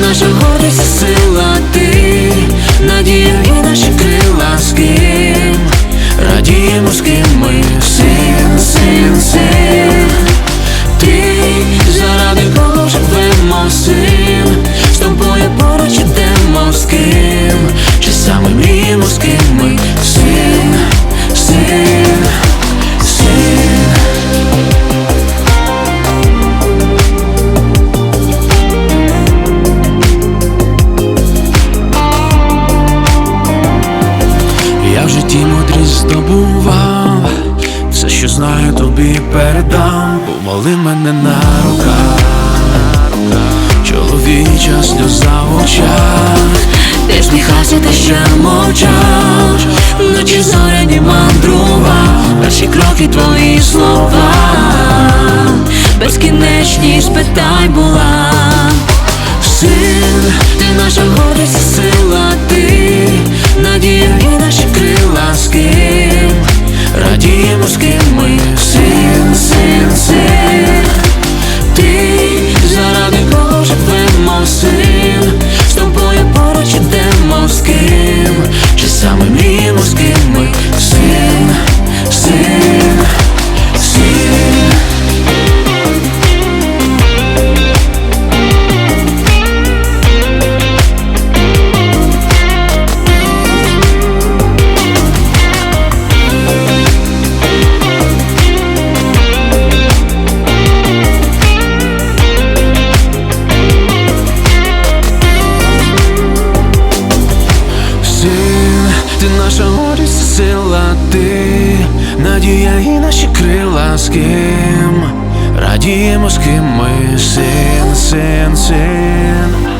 наша гордість, і сила, здобував Все, що знаю, тобі передам. Помоли мене на руках. Чоловіча сльоза в очах. Ти сміхався, ти ще мовчав. Вночі зоряні мандрував Перші кроки твої слова. Безкінечність питань була радіємо, з ти наша горість, сила, ти надія і наші крила з ким радіємо, з ким ми син, син, син.